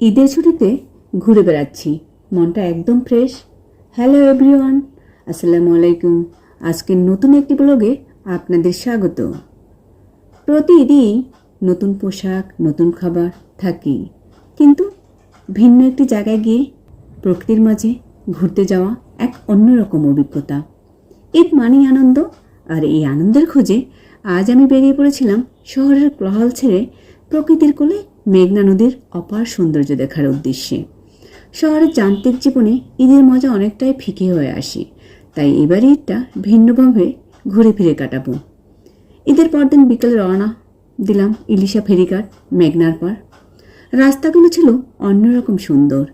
ঈদের ছুটিতে ঘুরে বেড়াচ্ছি। মনটা একদম ফ্রেশ হ্যালো এভরিওয়ান আসসালামু আলাইকুম। আজকের নতুন একটি ব্লগে আপনাদের স্বাগত। প্রতি ঈদই নতুন পোশাক, নতুন খাবার থাকি। কিন্তু ভিন্ন একটি জায়গায় গিয়ে প্রকৃতির মাঝে ঘুরতে যাওয়া এক অন্যরকম অভিজ্ঞতা। ঈদ মানেই আনন্দ, আর এই আনন্দের খোঁজে আজ আমি বেরিয়ে পড়েছিলাম শহরের কোলাহল ছেড়ে প্রকৃতির কোলে মেঘনা নদীর অপার সৌন্দর্য দেখার উদ্দেশ্যে। শহরের যান্ত্রিক জীবনে ঈদের মজা অনেকটাই ফিকে হয়ে আসে। তাই এবার ঈদটা ভিন্নভাবে ঘুরে ফিরে কাটাবো। ঈদের পরদিন বিকেলে রওনা দিলাম ইলিশা ফেরিঘাট, মেঘনার পার রাস্তাগুলো ছিল অন্যরকম সুন্দর।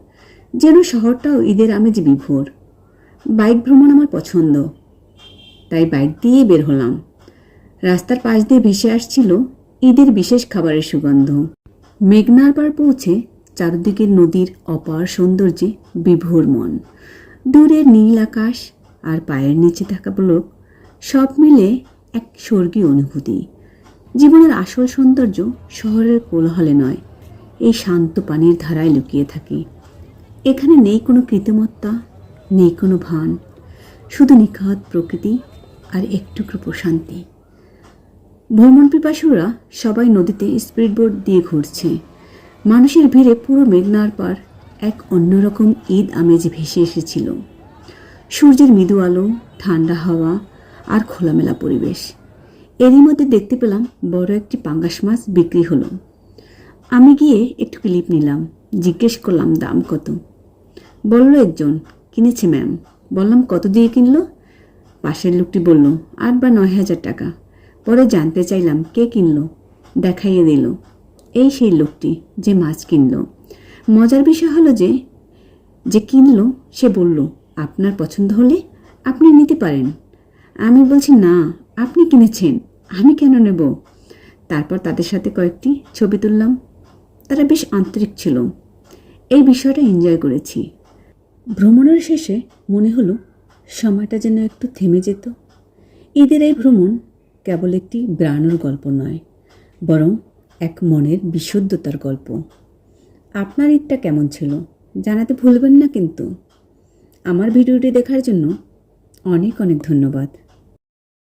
যেন শহরটাও ঈদের আমেজে বিভোর। বাইক ভ্রমণ আমার পছন্দ। তাই বাইক দিয়ে বের হলাম। রাস্তার পাশ দিয়ে ভেসে আসছিল ঈদের বিশেষ খাবারের সুগন্ধ। মেঘনার পার পৌঁছে চারদিকে নদীর অপার সৌন্দর্যে বিভোর মন। দূরের নীল আকাশ আর পায়ের নিচে থাকা ব্লক সব মিলে এক স্বর্গীয় অনুভূতি। জীবনের আসল সৌন্দর্য শহরের কোলাহলে নয়, এই শান্ত পানির ধারায় লুকিয়ে থাকে। এখানে নেই কোনো কৃত্রিমত্তা নেই কোনো ভান, শুধু নিখাত প্রকৃতি আর একটুকরো প্রশান্তি। ভ্রমণ পিপাসুরা সবাই নদীতে স্পিড বোট দিয়ে ঘুরছে। মানুষের ভিড়ে পুরো মেঘনার পার এক অন্যরকম ঈদ আমেজ ভেসে এসেছিল। সূর্যের মৃদু আলো, ঠান্ডা হাওয়া আর খোলামেলা পরিবেশ। এরই মধ্যে দেখতে পেলাম বড় একটি পাঙ্গাস মাছ বিক্রি হলো। আমি গিয়ে একটু ক্লিপ নিলাম, জিজ্ঞেস করলাম, দাম কত? বলল, একজন, কিনেছে, ম্যাম। বললাম, কত দিয়ে কিনলো? পাশের লোকটি বলল, আট বা নয় হাজার টাকা। পরে জানতে চাইলাম কে কিনল। দেখাইয়ে দিল, এই সেই লোকটি যে মাছ কিনলো। মজার বিষয় হলো যে যে কিনল, সে বলল, আপনার পছন্দ হলে আপনি নিতে পারেন। আমি বলছি, না, আপনি কিনেছেন, আমি কেন নেব? তারপর তাদের সাথে কয়েকটি ছবি তুললাম। তারা বেশ আন্তরিক ছিল। এই বিষয়টা এনজয় করেছি। ভ্রমণের শেষে মনে হলো, সময়টা যেন একটু থেমে যেত। ঈদের এই ভ্রমণ কেবল একটি ব্রাণর গল্প নয়, বরং এক মনের বিশুদ্ধতার গল্প। আপনার ঈদটা কেমন ছিল? জানাতে ভুলবেন না কিন্তু। আমার ভিডিওটি দেখার জন্য অনেক অনেক ধন্যবাদ।